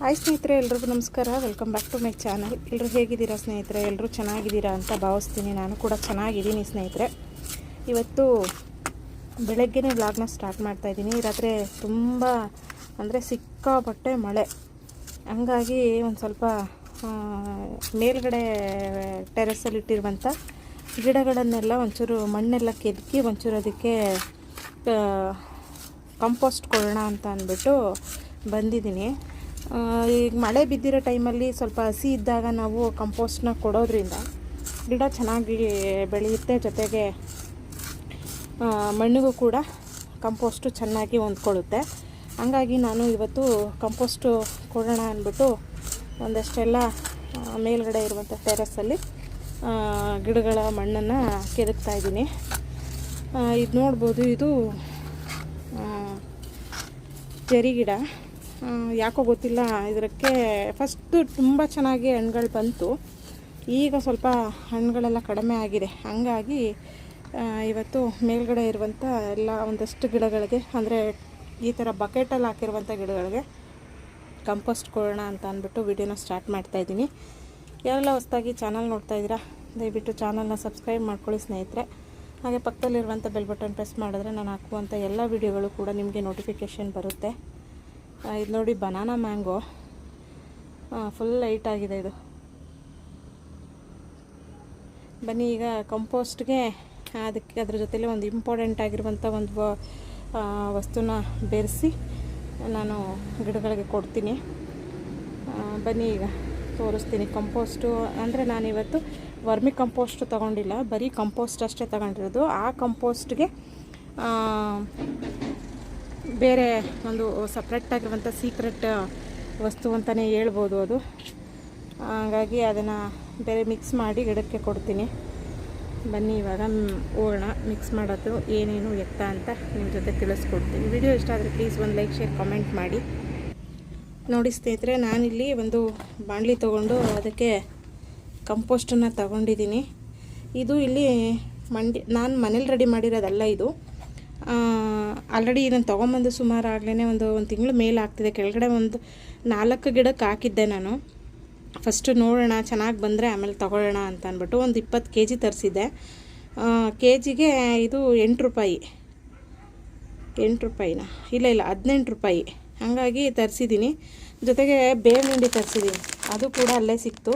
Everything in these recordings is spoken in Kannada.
ಹಾಯ್ ಸ್ನೇಹಿತರೆ, ಎಲ್ರಿಗೂ ನಮಸ್ಕಾರ. Welcome back to my channel ಎಲ್ಲರೂ ಹೇಗಿದ್ದೀರಾ ಸ್ನೇಹಿತರೆ? ಎಲ್ಲರೂ ಚೆನ್ನಾಗಿದ್ದೀರಾ ಅಂತ ಭಾವಿಸ್ತೀನಿ. ನಾನು ಕೂಡ ಚೆನ್ನಾಗಿದ್ದೀನಿ ಸ್ನೇಹಿತರೆ. ಇವತ್ತು ಬೆಳಗ್ಗೆನೇ ವ್ಲಾಗ್ನ ಸ್ಟಾರ್ಟ್ ಮಾಡ್ತಾ ಇದ್ದೀನಿ. ರಾತ್ರಿ ತುಂಬ, ಅಂದರೆ ಸಿಕ್ಕಾಪಟ್ಟೆ ಮಳೆ. ಹಂಗಾಗಿ ಒಂದು ಸ್ವಲ್ಪ ಮೇಲ್ಗಡೆ ಟೆರೆಸಲ್ಲಿ ಇಟ್ಟಿರುವಂಥ ಗಿಡಗಳನ್ನೆಲ್ಲ ಒಂಚೂರು ಮಣ್ಣೆಲ್ಲ ಕೆದಕಿ ಒಂಚೂರು ಅದಕ್ಕೆ ಕಂಪೋಸ್ಟ್ ಕೊಡೋಣ ಅಂತ ಅಂದ್ಬಿಟ್ಟು ಬಂದಿದ್ದೀನಿ. ಈಗ ಮಳೆ ಬಿದ್ದಿರೋ ಟೈಮಲ್ಲಿ ಸ್ವಲ್ಪ ಹಸಿ ಇದ್ದಾಗ ನಾವು ಕಂಪೋಸ್ಟ್ನ ಕೊಡೋದ್ರಿಂದ ಗಿಡ ಚೆನ್ನಾಗಿ ಬೆಳೆಯುತ್ತೆ. ಜೊತೆಗೆ ಮಣ್ಣಿಗೂ ಕೂಡ ಕಂಪೋಸ್ಟು ಚೆನ್ನಾಗಿ ಹೊಂದ್ಕೊಳ್ಳುತ್ತೆ. ಹಂಗಾಗಿ ನಾನು ಇವತ್ತು ಕಂಪೋಸ್ಟು ಕೊಡೋಣ ಅಂದ್ಬಿಟ್ಟು ಒಂದಷ್ಟೆಲ್ಲ ಮೇಲ್ಗಡೆ ಇರುವಂಥ ಟೆರೆಸಲ್ಲಿ ಗಿಡಗಳ ಮಣ್ಣನ್ನು ಕೆದಕ್ತಾ ಇದ್ದೀನಿ. ಇದು ನೋಡ್ಬೋದು, ಇದು ಜರಿ ಗಿಡ. ಯಾಕೋ ಗೊತ್ತಿಲ್ಲ ಇದಕ್ಕೆ ಫಸ್ಟು ತುಂಬ ಚೆನ್ನಾಗಿ ಹಣ್ಣುಗಳು ಬಂತು. ಈಗ ಸ್ವಲ್ಪ ಹಣ್ಣುಗಳೆಲ್ಲ ಕಡಿಮೆ ಆಗಿದೆ. ಹಾಗಾಗಿ ಇವತ್ತು ಮೇಲ್ಗಡೆ ಇರುವಂಥ ಎಲ್ಲ ಒಂದಷ್ಟು ಗಿಡಗಳಿಗೆ, ಅಂದರೆ ಈ ಥರ ಬಕೆಟಲ್ಲಿ ಹಾಕಿರುವಂಥ ಗಿಡಗಳಿಗೆ ಕಂಪೋಸ್ಟ್ ಕೊಡೋಣ ಅಂತ ಅಂದ್ಬಿಟ್ಟು ವಿಡಿಯೋನ ಸ್ಟಾರ್ಟ್ ಮಾಡ್ತಾ ಇದ್ದೀನಿ. ಯಾರೆಲ್ಲ ಹೊಸ್ತಾಗಿ ಚಾನಲ್ ನೋಡ್ತಾ ಇದ್ದೀರಾ, ದಯವಿಟ್ಟು ಚಾನಲ್ನ ಸಬ್ಸ್ಕ್ರೈಬ್ ಮಾಡ್ಕೊಳ್ಳಿ ಸ್ನೇಹಿತರೆ. ಹಾಗೆ ಪಕ್ಕದಲ್ಲಿರುವಂಥ ಬೆಲ್ ಬಟನ್ ಪ್ರೆಸ್ ಮಾಡಿದ್ರೆ ನಾನು ಹಾಕುವಂಥ ಎಲ್ಲ ವಿಡಿಯೋಗಳು ಕೂಡ ನಿಮಗೆ ನೋಟಿಫಿಕೇಷನ್ ಬರುತ್ತೆ. ಇದು ನೋಡಿ ಬನಾನಾ ಮ್ಯಾಂಗೋ ಫುಲ್ ಲೈಟ್ ಆಗಿದೆ ಇದು. ಬನ್ನಿ, ಈಗ ಕಂಪೋಸ್ಟ್ಗೆ ಅದಕ್ಕೆ, ಅದ್ರ ಜೊತೆಲಿ ಒಂದು ಇಂಪಾರ್ಟೆಂಟ್ ಆಗಿರುವಂಥ ಒಂದು ವಸ್ತುನ ಬೆರೆಸಿ ನಾನು ಗಿಡಗಳಿಗೆ ಕೊಡ್ತೀನಿ. ಬನ್ನಿ, ಈಗ ತೋರಿಸ್ತೀನಿ ಕಂಪೋಸ್ಟು ಅಂದರೆ ನಾನಿವತ್ತು ವರ್ಮಿ ಕಂಪೋಸ್ಟ್ ತೊಗೊಂಡಿಲ್ಲ, ಬರೀ ಕಂಪೋಸ್ಟ್ ಅಷ್ಟೇ ತಗೊಂಡಿರೋದು. ಆ ಕಂಪೋಸ್ಟ್ಗೆ ಬೇರೆ ಒಂದು ಸಪ್ರೇಟ್ ಆಗಿರುವಂಥ ಸೀಕ್ರೆಟ್ ವಸ್ತು ಅಂತಲೇ ಹೇಳ್ಬೋದು ಅದು. ಹಾಗಾಗಿ ಅದನ್ನು ಬೇರೆ ಮಿಕ್ಸ್ ಮಾಡಿ ಗಿಡಕ್ಕೆ ಕೊಡ್ತೀನಿ. ಬನ್ನಿ ಇವಾಗ ಹೋಗೋಣ ಮಿಕ್ಸ್ ಮಾಡೋದು ಏನೇನು ಎತ್ತ ಅಂತ ನಿಮ್ಮ ಜೊತೆ ತಿಳಿಸ್ಕೊಡ್ತೀನಿ. ವಿಡಿಯೋ ಇಷ್ಟ ಆದರೆ ಪ್ಲೀಸ್ ಒಂದು ಲೈಕ್ ಶೇರ್ ಕಾಮೆಂಟ್ ಮಾಡಿ. ನೋಡಿ ಸ್ನೇಹಿತರೆ, ನಾನಿಲ್ಲಿ ಒಂದು ಬಾಣಲಿ ತೊಗೊಂಡು ಅದಕ್ಕೆ ಕಂಪೋಸ್ಟನ್ನು ತಗೊಂಡಿದ್ದೀನಿ. ಇದು ಇಲ್ಲಿ ಮಂಡಿ, ನಾನು ಮನೇಲಿ ರೆಡಿ ಮಾಡಿರೋದಲ್ಲ ಇದು. ಆಲ್ರೆಡಿ ಇದನ್ನು ತೊಗೊಂಬಂದು ಸುಮಾರು ಆಗಲೇ ಒಂದು ಒಂದು ತಿಂಗಳು ಮೇಲೆ ಆಗ್ತಿದೆ. ಕೆಳಗಡೆ ಒಂದು ನಾಲ್ಕು ಗಿಡಕ್ಕೆ ಹಾಕಿದ್ದೆ ನಾನು. ಫಸ್ಟು ನೋಡೋಣ, ಚೆನ್ನಾಗಿ ಬಂದರೆ ಆಮೇಲೆ ತಗೊಳ್ಳೋಣ ಅಂತ ಅಂದ್ಬಿಟ್ಟು ಒಂದು ಇಪ್ಪತ್ತು ಕೆ ಜಿ ತರಿಸಿದ್ದೆ. ಕೆ ಜಿಗೆ ಇದು ಎಂಟು ರೂಪಾಯಿ. ಎಂಟು ರೂಪಾಯಿನ? ಇಲ್ಲ ಇಲ್ಲ, ಹದಿನೆಂಟು ರೂಪಾಯಿ. ಹಾಗಾಗಿ ತರಿಸಿದ್ದೀನಿ ಜೊತೆಗೆ ಬೇವಿನ ಹಿಂಡಿ ತರಿಸಿದ್ದೀನಿ ಅದು ಕೂಡ ಅಲ್ಲೇ ಸಿಕ್ತು.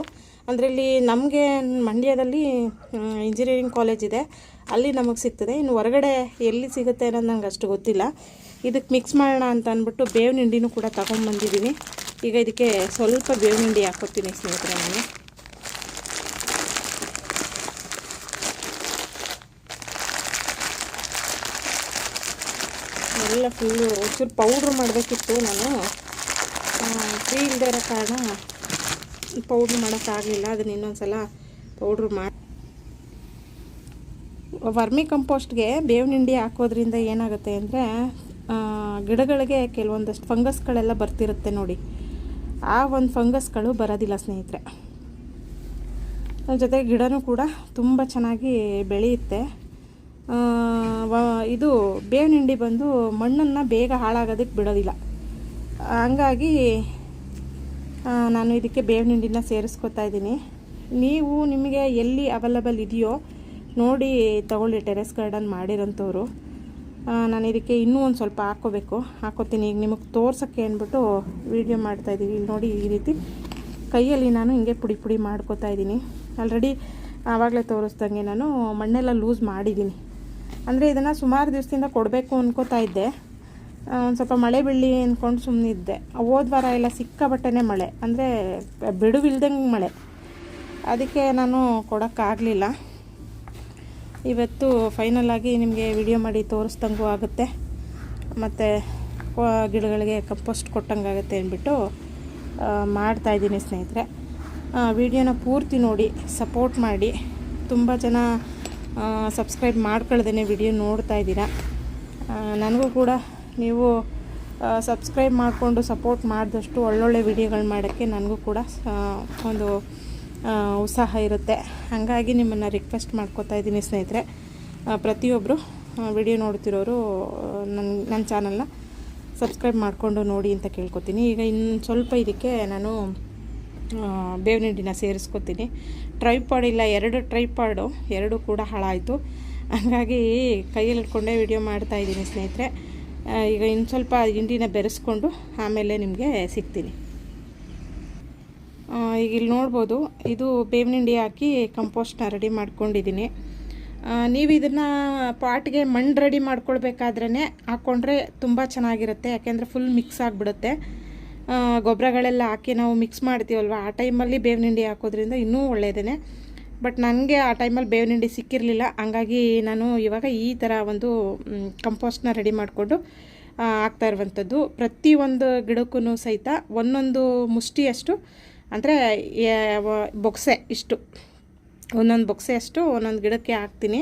ಅಂದರೆ ಇಲ್ಲಿ ನಮಗೆ ಮಂಡ್ಯದಲ್ಲಿ ಇಂಜಿನಿಯರಿಂಗ್ ಕಾಲೇಜ್ ಇದೆ. ಅಲ್ಲಿ ನಮಗೆ ಸಿಗ್ತದೆ. ಇನ್ನು ಹೊರಗಡೆ ಎಲ್ಲಿ ಸಿಗುತ್ತೆ ಅನ್ನೋದು ನಂಗೆ ಅಷ್ಟು ಗೊತ್ತಿಲ್ಲ. ಇದಕ್ಕೆ ಮಿಕ್ಸ್ ಮಾಡೋಣ ಅಂತ ಅಂದ್ಬಿಟ್ಟು ಬೇವಿನ ಹಿಂಡಿನೂ ಕೂಡ ತಗೊಂಡ್ಬಂದಿದ್ದೀನಿ ಈಗ ಇದಕ್ಕೆ ಸ್ವಲ್ಪ ಬೇವಿನ ಹಿಂಡಿ ಹಾಕೋತೀನಿ ಸ್ನೇಹಿತರೆ ನಾನು. ಎಲ್ಲ ಫುಲ್ಲು ಒಂಚೂರು ಪೌಡ್ರ್ ಮಾಡಬೇಕಿತ್ತು ನಾನು. ಫ್ರೀ ಇಲ್ಲದೆ ಇರೋ ಕಾರಣ ಪೌಡ್ರ್ ಮಾಡೋಕ್ಕಾಗಲಿಲ್ಲ ಅದನ್ನ ಇನ್ನೊಂದು ಸಲ ಪೌಡ್ರ್ ಮಾಡಿ ವರ್ಮಿ ಕಂಪೋಸ್ಟ್ಗೆ ಬೇವಿನ ಹಿಂಡಿ ಹಾಕೋದ್ರಿಂದ ಏನಾಗುತ್ತೆ ಅಂದರೆ ಗಿಡಗಳಿಗೆ ಕೆಲವೊಂದಷ್ಟು ಫಂಗಸ್ಗಳೆಲ್ಲ ಬರ್ತಿರುತ್ತೆ ನೋಡಿ. ಆ ಒಂದು ಫಂಗಸ್ಗಳು ಬರೋದಿಲ್ಲ ಸ್ನೇಹಿತರೆ. ಅದ್ರ ಜೊತೆಗೆ ಗಿಡನೂ ಕೂಡ ತುಂಬ ಚೆನ್ನಾಗಿ ಬೆಳೆಯುತ್ತೆ. ಇದು ಬೇವಿನ ಹಿಂಡಿ ಬಂದು ಮಣ್ಣನ್ನು ಬೇಗ ಹಾಳಾಗೋದಕ್ಕೆ ಬಿಡೋದಿಲ್ಲ. ಹಂಗಾಗಿ ನಾನು ಇದಕ್ಕೆ ಬೇವಿನ ಹಿಂಡಿನ ಸೇರಿಸ್ಕೊತಾ ಇದ್ದೀನಿ. ನೀವು ನಿಮಗೆ ಎಲ್ಲಿ ಅವೈಲಬಲ್ ಇದೆಯೋ ನೋಡಿ ತಗೊಳ್ಳಿ ಟೆರೆಸ್ ಗಾರ್ಡನ್ ಮಾಡಿರೋಂಥವ್ರು. ನಾನು ಇದಕ್ಕೆ ಇನ್ನೂ ಒಂದು ಸ್ವಲ್ಪ ಹಾಕ್ಕೋಬೇಕು. ಹಾಕೋತೀನಿ ಈಗ ನಿಮಗೆ ತೋರ್ಸೋಕ್ಕೆ ಅಂದ್ಬಿಟ್ಟು ವೀಡಿಯೋ ಮಾಡ್ತಾಯಿದ್ದೀವಿ ಇಲ್ಲಿ ನೋಡಿ ಈ ರೀತಿ. ಕೈಯಲ್ಲಿ ನಾನು ಹಿಂಗೆ ಪುಡಿ ಪುಡಿ ಮಾಡ್ಕೋತಾ ಇದ್ದೀನಿ. ಆಲ್ರೆಡಿ ಆವಾಗಲೇ ತೋರಿಸ್ದಂಗೆ ನಾನು ಮಣ್ಣೆಲ್ಲ ಲೂಸ್ ಮಾಡಿದ್ದೀನಿ. ಅಂದರೆ ಇದನ್ನು ಸುಮಾರು ದಿವಸದಿಂದ ಕೊಡಬೇಕು ಅಂದ್ಕೋತಾ ಇದ್ದೆ. ಒಂದು ಸ್ವಲ್ಪ ಮಳೆ ಬೀಳಲಿ ಅಂದ್ಕೊಂಡು ಸುಮ್ಮನಿದ್ದೆ ಹೋದ ವಾರ ಎಲ್ಲ ಸಿಕ್ಕಾಬಟ್ಟೆನೇ ಮಳೆ. ಅಂದರೆ ಬಿಡುವಿಲ್ದಂಗೆ ಮಳೆ. ಅದಕ್ಕೆ ನಾನು ಕೊಡೋಕ್ಕಾಗಲಿಲ್ಲ. ಇವತ್ತು ಫೈನಲ್ ನಿಮಗೆ ವಿಡಿಯೋ ಮಾಡಿ ತೋರಿಸ್ದಂಗೂ ಆಗುತ್ತೆ. ಮತ್ತು ಗಿಡಗಳಿಗೆ ಕಂಪೋಸ್ಟ್ ಕೊಟ್ಟಂಗಾಗುತ್ತೆ ಅಂದ್ಬಿಟ್ಟು ಮಾಡ್ತಾಯಿದ್ದೀನಿ ಸ್ನೇಹಿತರೆ. ವಿಡಿಯೋನ ಪೂರ್ತಿ ನೋಡಿ ಸಪೋರ್ಟ್ ಮಾಡಿ. ತುಂಬ ಜನ ಸಬ್ಸ್ಕ್ರೈಬ್ ಮಾಡ್ಕೊಳ್ದೇ ವಿಡಿಯೋ ನೋಡ್ತಾ ಇದ್ದೀರಾ. ನನಗೂ ಕೂಡ ನೀವು ಸಬ್ಸ್ಕ್ರೈಬ್ ಮಾಡಿಕೊಂಡು ಸಪೋರ್ಟ್ ಮಾಡಿದಷ್ಟು ಒಳ್ಳೊಳ್ಳೆ ವಿಡಿಯೋಗಳು ಮಾಡೋಕ್ಕೆ ನನಗೂ ಕೂಡ ಒಂದು ಉತ್ಸಾಹ ಇರುತ್ತೆ. ಹಾಗಾಗಿ ನಿಮ್ಮನ್ನು ರಿಕ್ವೆಸ್ಟ್ ಮಾಡ್ಕೋತಾ ಇದ್ದೀನಿ ಸ್ನೇಹಿತರೆ. ಪ್ರತಿಯೊಬ್ಬರು ವಿಡಿಯೋ ನೋಡ್ತಿರೋರು ನನ್ನ ನನ್ನ ಚಾನಲ್ನ ಸಬ್ಸ್ಕ್ರೈಬ್ ಮಾಡಿಕೊಂಡು ನೋಡಿ ಅಂತ ಕೇಳ್ಕೊತೀನಿ. ಈಗ ಇನ್ನು ಸ್ವಲ್ಪ ಇದಕ್ಕೆ ನಾನು ಬೇವಿನ ಹಿಂಡಿನ ಸೇರಿಸ್ಕೊತೀನಿ. ಟ್ರೈಪಾಡ್ ಇಲ್ಲ, ಎರಡು ಟ್ರೈಪಾಡು ಎರಡು ಕೂಡ ಹಾಳಾಯಿತು. ಹಾಗಾಗಿ ಕೈಯಲ್ಲಿ ಇಟ್ಕೊಂಡೇ ವಿಡಿಯೋ ಮಾಡ್ತಾ ಇದ್ದೀನಿ ಸ್ನೇಹಿತರೆ. ಈಗ ಇನ್ನು ಸ್ವಲ್ಪ ಹಿಂಡಿನ ಬೆರೆಸ್ಕೊಂಡು ಆಮೇಲೆ ನಿಮಗೆ ಸಿಗ್ತೀನಿ. ಈಗ ಇಲ್ಲಿ ನೋಡ್ಬೋದು, ಇದು ಬೇವಿನ ಹಿಂಡಿ ಹಾಕಿ ಕಂಪೋಸ್ಟ್ನ ರೆಡಿ ಮಾಡ್ಕೊಂಡಿದ್ದೀನಿ. ನೀವು ಇದನ್ನು ಪಾಟ್ಗೆ ಮಣ್ಣು ರೆಡಿ ಮಾಡ್ಕೊಳ್ಬೇಕಾದ್ರೇ ಹಾಕ್ಕೊಂಡ್ರೆ ತುಂಬ ಚೆನ್ನಾಗಿರುತ್ತೆ, ಯಾಕೆಂದರೆ ಫುಲ್ ಮಿಕ್ಸ್ ಆಗಿಬಿಡುತ್ತೆ. ಗೊಬ್ಬರಗಳೆಲ್ಲ ಹಾಕಿ ನಾವು ಮಿಕ್ಸ್ ಮಾಡ್ತೀವಲ್ವ, ಆ ಟೈಮಲ್ಲಿ ಬೇವಿನ ಹಿಂಡಿ ಹಾಕೋದ್ರಿಂದ ಇನ್ನೂ ಒಳ್ಳೆಯದೇ ಬಟ್ ನನಗೆ ಆ ಟೈಮಲ್ಲಿ ಬೇವಿನ ಹಿಂಡಿ ಸಿಕ್ಕಿರಲಿಲ್ಲ. ಹಂಗಾಗಿ ನಾನು ಇವಾಗ ಈ ಥರ ಒಂದು ಕಂಪೋಸ್ಟ್ನ ರೆಡಿ ಮಾಡಿಕೊಂಡು ಆಗ್ತಾ ಇರುವಂಥದ್ದು ಪ್ರತಿಯೊಂದು ಗಿಡಕ್ಕೂ ಸಹಿತ ಒಂದೊಂದು ಮುಷ್ಟಿಯಷ್ಟು, ಅಂದರೆ ಬೊಕ್ಸೆ ಇಷ್ಟು. ಒಂದೊಂದು ಬೊಕ್ಸೆ ಅಷ್ಟು ಒಂದೊಂದು ಗಿಡಕ್ಕೆ ಹಾಕ್ತೀನಿ.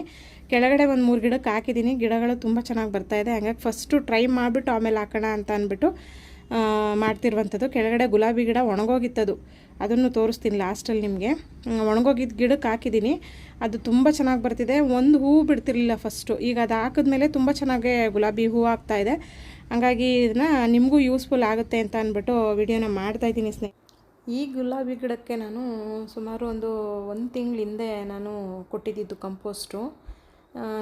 ಕೆಳಗಡೆ ಒಂದು ಮೂರು ಗಿಡಕ್ಕೆ ಹಾಕಿದ್ದೀನಿ. ಗಿಡಗಳು ತುಂಬ ಚೆನ್ನಾಗಿ ಬರ್ತಾಯಿದೆ ಹಂಗಾಗಿ ಫಸ್ಟು ಟ್ರೈ ಮಾಡಿಬಿಟ್ಟು ಆಮೇಲೆ ಹಾಕೋಣ ಅಂತ ಅಂದ್ಬಿಟ್ಟು ಮಾಡ್ತಿರುವಂಥದ್ದು. ಕೆಳಗಡೆ ಗುಲಾಬಿ ಗಿಡ ಒಣಗೋಗಿತ್ತದು. ಅದನ್ನು ತೋರಿಸ್ತೀನಿ ಲಾಸ್ಟಲ್ಲಿ ನಿಮಗೆ. ಒಣಗೋಗಿದ್ದ ಗಿಡಕ್ಕೆ ಹಾಕಿದ್ದೀನಿ. ಅದು ತುಂಬ ಚೆನ್ನಾಗಿ ಬರ್ತಿದೆ. ಒಂದು ಹೂವು ಬಿಡ್ತಿರಲಿಲ್ಲ ಫಸ್ಟು. ಈಗ ಅದು ಹಾಕಿದ್ಮೇಲೆ ತುಂಬ ಚೆನ್ನಾಗಿ ಗುಲಾಬಿ ಹೂವು ಇದೆ. ಹಂಗಾಗಿ ಇದನ್ನ ನಿಮಗೂ ಯೂಸ್ಫುಲ್ ಆಗುತ್ತೆ ಅಂತ ಅಂದ್ಬಿಟ್ಟು ವಿಡಿಯೋನ ಮಾಡ್ತಾಯಿದ್ದೀನಿ ಸ್ನೇಹಿತ ಈ ಗುಲಾಬಿ ಗಿಡಕ್ಕೆ ನಾನು ಸುಮಾರು ಒಂದು ಒಂದು ತಿಂಗಳಿಂದೆ ನಾನು ಕೊಟ್ಟಿದ್ದಿದ್ದು ಕಂಪೋಸ್ಟು.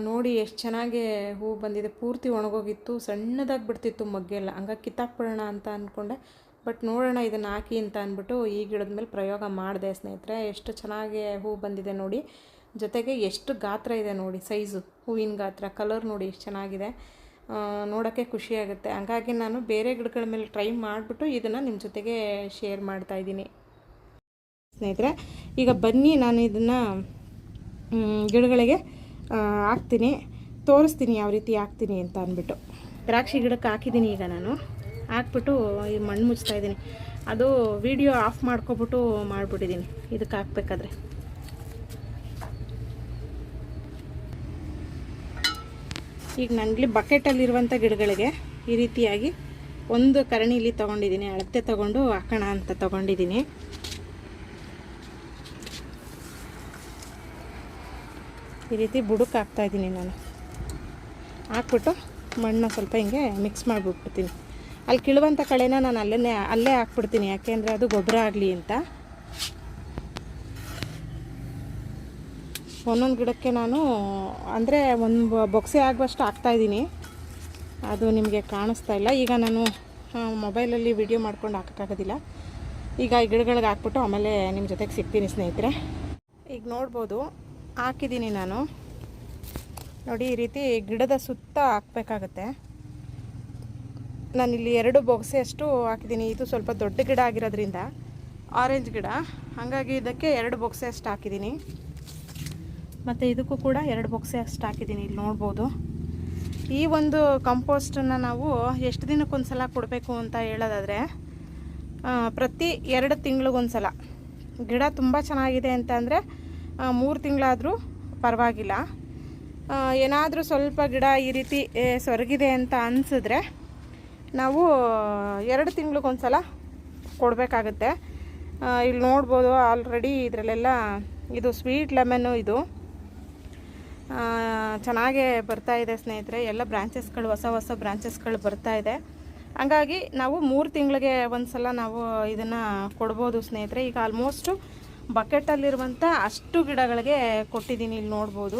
ನೋಡಿ ಎಷ್ಟು ಚೆನ್ನಾಗಿ ಹೂ ಬಂದಿದೆ. ಪೂರ್ತಿ ಒಣಗೋಗಿತ್ತು. ಸಣ್ಣದಾಗಿ ಬಿಡ್ತಿತ್ತು ಮಗ್ಗೆಲ್ಲ ಹಂಗಾಗಿ ಕಿತ್ತಾಕ್ಬಿಡೋಣ ಅಂತ ಅಂದ್ಕೊಂಡೆ ಬಟ್ ನೋಡೋಣ ಇದನ್ನು ಹಾಕಿ ಅಂತ ಅಂದ್ಬಿಟ್ಟು ಈ ಗಿಡದ ಮೇಲೆ ಪ್ರಯೋಗ ಮಾಡಿದೆ ಸ್ನೇಹಿತರೆ. ಎಷ್ಟು ಚೆನ್ನಾಗಿ ಹೂ ಬಂದಿದೆ ನೋಡಿ. ಜೊತೆಗೆ ಎಷ್ಟು ಗಾತ್ರ ಇದೆ ನೋಡಿ. ಸೈಜು, ಹೂವಿನ ಗಾತ್ರ, ಕಲರ್ ನೋಡಿ ಎಷ್ಟು ಚೆನ್ನಾಗಿದೆ. ನೋಡೋಕ್ಕೆ ಖುಷಿಯಾಗುತ್ತೆ ಹಂಗಾಗಿ ನಾನು ಬೇರೆ ಗಿಡಗಳ ಮೇಲೆ ಟ್ರೈ ಮಾಡಿಬಿಟ್ಟು ಇದನ್ನು ನಿಮ್ಮ ಜೊತೆಗೆ ಶೇರ್ ಮಾಡ್ತಾ ಇದ್ದೀನಿ. ಸ್ನೇಹಿತರೆ, ಈಗ ಬನ್ನಿ ನಾನು ಇದನ್ನು ಗಿಡಗಳಿಗೆ ಹಾಕ್ತೀನಿ. ತೋರಿಸ್ತೀನಿ ಯಾವ ರೀತಿ ಹಾಕ್ತೀನಿ ಅಂತ ಅಂದ್ಬಿಟ್ಟು. ದ್ರಾಕ್ಷಿ ಗಿಡಕ್ಕೆ ಹಾಕಿದ್ದೀನಿ ಈಗ ನಾನು. ಹಾಕ್ಬಿಟ್ಟು ಈ ಮಣ್ಣು ಮುಚ್ತಾ ಇದ್ದೀನಿ. ಅದು ವಿಡಿಯೋ ಆಫ್ ಮಾಡ್ಕೊಬಿಟ್ಟು ಮಾಡಿಬಿಟ್ಟಿದ್ದೀನಿ. ಇದಕ್ಕೆ ಹಾಕ್ಬೇಕಾದ್ರೆ. ಈಗ ನನಗೆ ಬಕೆಟಲ್ಲಿರುವಂಥ ಗಿಡಗಳಿಗೆ ಈ ರೀತಿಯಾಗಿ ಒಂದು ಕರಣಿಲಿ ತೊಗೊಂಡಿದ್ದೀನಿ. ಅಳತೆ ತೊಗೊಂಡು ಹಾಕೋಣ ಅಂತ ತೊಗೊಂಡಿದ್ದೀನಿ. ಈ ರೀತಿ ಬುಡಕ್ಕೆ ಹಾಕ್ತಾಯಿದ್ದೀನಿ ನಾನು. ಹಾಕ್ಬಿಟ್ಟು ಮಣ್ಣು ಸ್ವಲ್ಪ ಹಿಂಗೆ ಮಿಕ್ಸ್ ಮಾಡಿಬಿಟ್ಬಿಡ್ತೀನಿ. ಅಲ್ಲಿ ಕೀಳುವಂಥ ಕಳೆನ ನಾನು ಅಲ್ಲೇ ಅಲ್ಲೇ ಹಾಕ್ಬಿಡ್ತೀನಿ, ಯಾಕೆಂದರೆ ಅದು ಗೊಬ್ಬರ ಆಗಲಿ ಅಂತ. ಒಂದೊಂದು ಗಿಡಕ್ಕೆ ನಾನು, ಅಂದರೆ ಒಂದು ಬೊಕ್ಸೆ ಆಗುವಷ್ಟು ಹಾಕ್ತಾಯಿದ್ದೀನಿ ಅದು ನಿಮಗೆ ಕಾಣಿಸ್ತಾ ಇಲ್ಲ. ಈಗ ನಾನು ಮೊಬೈಲಲ್ಲಿ ವಿಡಿಯೋ ಮಾಡ್ಕೊಂಡು ಹಾಕೋಕ್ಕಾಗೋದಿಲ್ಲ. ಈಗ ಈ ಗಿಡಗಳಿಗೆ ಹಾಕ್ಬಿಟ್ಟು ಆಮೇಲೆ ನಿಮ್ಮ ಜೊತೆಗೆ ಸಿಗ್ತೀನಿ ಸ್ನೇಹಿತರೆ. ಈಗ ನೋಡ್ಬೋದು ಹಾಕಿದ್ದೀನಿ ನಾನು. ನೋಡಿ, ಈ ರೀತಿ ಗಿಡದ ಸುತ್ತ ಹಾಕಬೇಕಾಗತ್ತೆ. ನಾನಿಲ್ಲಿ ಎರಡು ಬೊಕ್ಸೆ ಅಷ್ಟು ಹಾಕಿದ್ದೀನಿ. ಇದು ಸ್ವಲ್ಪ ದೊಡ್ಡ ಗಿಡ ಆಗಿರೋದ್ರಿಂದ ಆರೆಂಜ್ ಗಿಡ. ಹಾಗಾಗಿ ಇದಕ್ಕೆ ಎರಡು ಬೊಕ್ಸೆ ಅಷ್ಟು ಹಾಕಿದ್ದೀನಿ. ಮತ್ತು ಇದಕ್ಕೂ ಕೂಡ ಎರಡು ಬೊಕ್ಸೆ ಅಷ್ಟು ಹಾಕಿದ್ದೀನಿ. ಇಲ್ಲಿ ನೋಡ್ಬೋದು. ಈ ಒಂದು ಕಂಪೋಸ್ಟನ್ನು ನಾವು ಎಷ್ಟು ದಿನಕ್ಕೊಂದು ಸಲ ಕೊಡಬೇಕು ಅಂತ ಹೇಳೋದಾದರೆ ಪ್ರತಿ ಎರಡು ತಿಂಗಳಿಗೊಂದು ಸಲ ಗಿಡ ತುಂಬ ಚೆನ್ನಾಗಿದೆ ಅಂತ ಅಂದರೆ ಮೂರು ತಿಂಗಳಾದರೂ ಪರವಾಗಿಲ್ಲ. ಏನಾದರೂ ಸ್ವಲ್ಪ ಗಿಡ ಈ ರೀತಿ ಸೊರಗಿದೆ ಅಂತ ಅನಿಸಿದ್ರೆ ನಾವು, ಎರಡು ತಿಂಗಳಿಗೊಂದು ಸಲ ಕೊಡಬೇಕಾಗುತ್ತೆ ಇಲ್ಲಿ ನೋಡ್ಬೋದು ಆಲ್ರೆಡಿ ಇದರಲ್ಲೆಲ್ಲ ಇದು ಸ್ವೀಟ್ ಲೆಮನ್ನು ಇದು. ಚೆನ್ನಾಗೇ ಬರ್ತಾ ಇದೆ ಸ್ನೇಹಿತರೆ, ಎಲ್ಲ ಬ್ರಾಂಚಸ್ಗಳು ಹೊಸ ಹೊಸ ಬ್ರಾಂಚಸ್ಗಳು ಬರ್ತಾ ಇದೆ. ಹಂಗಾಗಿ ನಾವು ಮೂರು ತಿಂಗಳಿಗೆ ಒಂದು ಸಲ ನಾವು ಇದನ್ನು ಕೊಡ್ಬೋದು ಸ್ನೇಹಿತರೆ. ಈಗ ಆಲ್ಮೋಸ್ಟು ಬಕೆಟಲ್ಲಿರುವಂಥ ಅಷ್ಟು ಗಿಡಗಳಿಗೆ ಕೊಟ್ಟಿದ್ದೀನಿ, ಇಲ್ಲಿ ನೋಡ್ಬೋದು.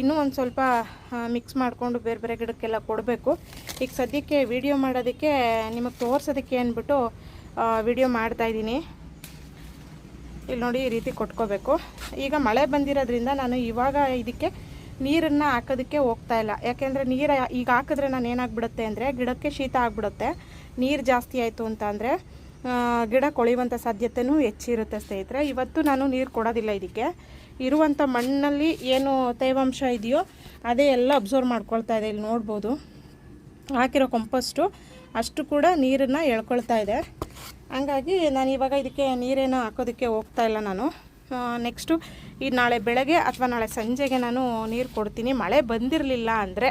ಇನ್ನೂ ಒಂದು ಸ್ವಲ್ಪ ಮಿಕ್ಸ್ ಮಾಡಿಕೊಂಡು ಬೇರೆ ಬೇರೆ ಗಿಡಕ್ಕೆಲ್ಲ ಕೊಡಬೇಕು. ಈಗ ಸದ್ಯಕ್ಕೆ ವಿಡಿಯೋ ಮಾಡೋದಕ್ಕೆ, ನಿಮಗೆ ತೋರಿಸೋದಕ್ಕೆ ಅಂದ್ಬಿಟ್ಟು ವಿಡಿಯೋ ಮಾಡ್ತಾಯಿದ್ದೀನಿ ಇಲ್ಲಿ ನೋಡಿ ಈ ರೀತಿ ಕೊಟ್ಕೋಬೇಕು. ಈಗ ಮಳೆ ಬಂದಿರೋದ್ರಿಂದ ನಾನು ಇವಾಗ ಇದಕ್ಕೆ ನೀರನ್ನು ಹಾಕೋದಕ್ಕೆ ಹೋಗ್ತಾ ಇಲ್ಲ. ಯಾಕೆಂದರೆ ನೀರು ಈಗ ಹಾಕಿದ್ರೆ ನಾನು ಏನಾಗ್ಬಿಡುತ್ತೆ ಅಂದರೆ ಗಿಡಕ್ಕೆ ಶೀತ ಆಗಿಬಿಡುತ್ತೆ. ನೀರು ಜಾಸ್ತಿ ಆಯಿತು ಅಂತ ಅಂದರೆ ಗಿಡ ಕೊಳೆಯುವಂಥ ಸಾಧ್ಯತೆಯೂ ಹೆಚ್ಚಿರುತ್ತೆ ಸ್ನೇಹಿತರೆ. ಇವತ್ತು ನಾನು ನೀರು ಕೊಡೋದಿಲ್ಲ ಇದಕ್ಕೆ. ಇರುವಂಥ ಮಣ್ಣಲ್ಲಿ ಏನು ತೇವಾಂಶ ಇದೆಯೋ ಅದೇ ಎಲ್ಲ ಅಬ್ಸರ್ವ್ ಮಾಡ್ಕೊಳ್ತಾ ಇದೆ, ಇಲ್ಲಿ ನೋಡ್ಬೋದು. ಹಾಕಿರೋ ಕಂಪೋಸ್ಟು ಅಷ್ಟು ಕೂಡ ನೀರನ್ನು ಎಳ್ಕೊಳ್ತಾ ಇದೆ. ಹಂಗಾಗಿ ನಾನು ಇವಾಗ ಇದಕ್ಕೆ ನೀರೇನು ಹಾಕೋದಕ್ಕೆ ಹೋಗ್ತಾ ಇಲ್ಲ ನಾನು. ನೆಕ್ಸ್ಟು ಈ ನಾಳೆ ಬೆಳಗ್ಗೆ ಅಥವಾ ನಾಳೆ ಸಂಜೆಗೆ ನಾನು ನೀರು ಕೊಡ್ತೀನಿ. ಮಳೆ ಬಂದಿರಲಿಲ್ಲ ಅಂದರೆ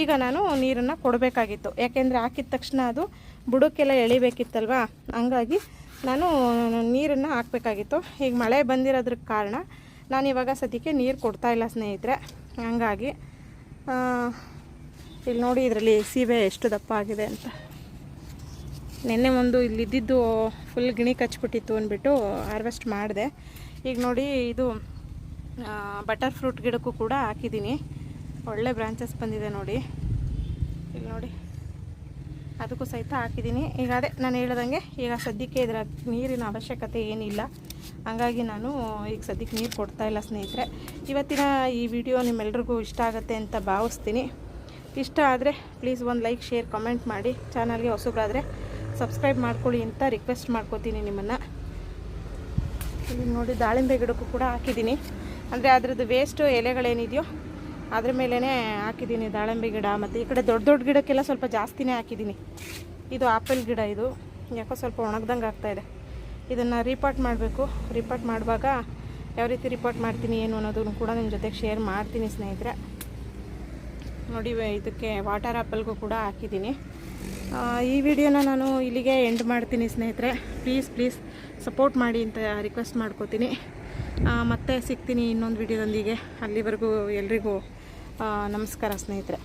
ಈಗ ನಾನು ನೀರನ್ನು ಕೊಡಬೇಕಾಗಿತ್ತು. ಯಾಕೆಂದರೆ ಹಾಕಿದ ತಕ್ಷಣ ಅದು ಬುಡಕ್ಕೆಲ್ಲ ಎಳಿಬೇಕಿತ್ತಲ್ವ? ಹಂಗಾಗಿ ನಾನು ನೀರನ್ನು ಹಾಕಬೇಕಾಗಿತ್ತು. ಈಗ ಮಳೆ ಬಂದಿರೋದ್ರ ಕಾರಣ ನಾನು ಇವಾಗ ಸದ್ಯಕ್ಕೆ ನೀರು ಕೊಡ್ತಾ ಇಲ್ಲ ಸ್ನೇಹಿತರೆ. ಹಂಗಾಗಿ ಇಲ್ಲಿ ನೋಡಿ ಇದರಲ್ಲಿ ಸೀಬೆ ಎಷ್ಟು ದಪ್ಪ ಆಗಿದೆ ಅಂತ. ನಿನ್ನೆ ಒಂದು ಇಲ್ಲಿದ್ದಿದ್ದು ಫುಲ್ ಗಿಣಿ ಕಚ್ಬಿಟ್ಟಿತ್ತು ಅಂದ್ಬಿಟ್ಟು ಹಾರ್ವೆಸ್ಟ್ ಮಾಡಿದೆ. ಈಗ ನೋಡಿ ಇದು ಬಟರ್ ಫ್ರೂಟ್ ಗಿಡಕ್ಕೂ ಕೂಡ ಹಾಕಿದ್ದೀನಿ. ಒಳ್ಳೆ ಬ್ರಾಂಚಸ್ ಬಂದಿದೆ ನೋಡಿ. ಇಲ್ಲಿ ನೋಡಿ. ಅದಕ್ಕೂ ಸಹಿತ ಹಾಕಿದ್ದೀನಿ. ಈಗ ಅದೇ ನಾನು ಹೇಳ್ದಂಗೆ ಈಗ ಸದ್ಯಕ್ಕೆ ಇದರ ನೀರಿನ ಅವಶ್ಯಕತೆ ಏನಿಲ್ಲ. ಹಂಗಾಗಿ ನಾನು ಈಗ ಸದ್ಯಕ್ಕೆ ನೀರು ಕೊಡ್ತಾ ಇಲ್ಲ ಸ್ನೇಹಿತರೆ. ಇವತ್ತಿನ ಈ ವಿಡಿಯೋ ನಿಮ್ಮೆಲ್ರಿಗೂ ಇಷ್ಟ ಆಗುತ್ತೆ ಅಂತ ಭಾವಿಸ್ತೀನಿ. ಇಷ್ಟ ಆದರೆ ಪ್ಲೀಸ್ ಒಂದು ಲೈಕ್ ಶೇರ್ ಕಮೆಂಟ್ ಮಾಡಿ. ಚಾನಲ್ಗೆ ಹೊಸಬ್ರಾದರೆ ಸಬ್ಸ್ಕ್ರೈಬ್ ಮಾಡ್ಕೊಳ್ಳಿ ಅಂತ ರಿಕ್ವೆಸ್ಟ್ ಮಾಡ್ಕೋತೀನಿ ನಿಮ್ಮನ್ನು. ಇಲ್ಲಿ ನೋಡಿ ದಾಳಿಂಬೆ ಗಿಡಕ್ಕೂ ಕೂಡ ಹಾಕಿದ್ದೀನಿ. ಅಂದರೆ ಅದರದ್ದು ವೇಸ್ಟು ಎಲೆಗಳೇನಿದೆಯೋ ಅದ್ರ ಮೇಲೇ ಹಾಕಿದ್ದೀನಿ ದಾಳಿಂಬೆ ಗಿಡ, ಮತ್ತು ಈ ಕಡೆ ದೊಡ್ಡ ದೊಡ್ಡ ಗಿಡಕ್ಕೆಲ್ಲ ಸ್ವಲ್ಪ ಜಾಸ್ತಿನೇ ಹಾಕಿದ್ದೀನಿ. ಇದು ಆಪಲ್ ಗಿಡ ಇದು. ಯಾಕೋ ಸ್ವಲ್ಪ ಒಣಗ್ದಂಗೆ ಆಗ್ತಾಯಿದೆ ಇದನ್ನು ರಿಪೋರ್ಟ್ ಮಾಡಬೇಕು. ರಿಪೋರ್ಟ್ ಮಾಡುವಾಗ ಯಾವ ರೀತಿ ರಿಪಾರ್ಟ್ ಮಾಡ್ತೀನಿ, ಏನು ಅನ್ನೋದನ್ನು ಕೂಡ ನಿಮ್ಮ ಜೊತೆಗೆ ಶೇರ್ ಮಾಡ್ತೀನಿ ಸ್ನೇಹಿತರೆ. ನೋಡಿ ಇದಕ್ಕೆ ವಾಟರ್ ಆ್ಯಪಲ್ಗೂ ಕೂಡ ಹಾಕಿದ್ದೀನಿ. ಈ ವಿಡಿಯೋನ ನಾನು ಇಲ್ಲಿಗೆ ಎಂಡ್ ಮಾಡ್ತೀನಿ ಸ್ನೇಹಿತರೆ. ಪ್ಲೀಸ್ ಪ್ಲೀಸ್ ಸಪೋರ್ಟ್ ಮಾಡಿ ಅಂತ ರಿಕ್ವೆಸ್ಟ್ ಮಾಡ್ಕೋತೀನಿ. ಮತ್ತೆ ಸಿಗ್ತೀನಿ ಇನ್ನೊಂದು ವಿಡಿಯೋದೊಂದಿಗೆ. ಅಲ್ಲಿವರೆಗೂ ಎಲ್ರಿಗೂ ನಮಸ್ಕಾರ ಸ್ನೇಹಿತರೆ.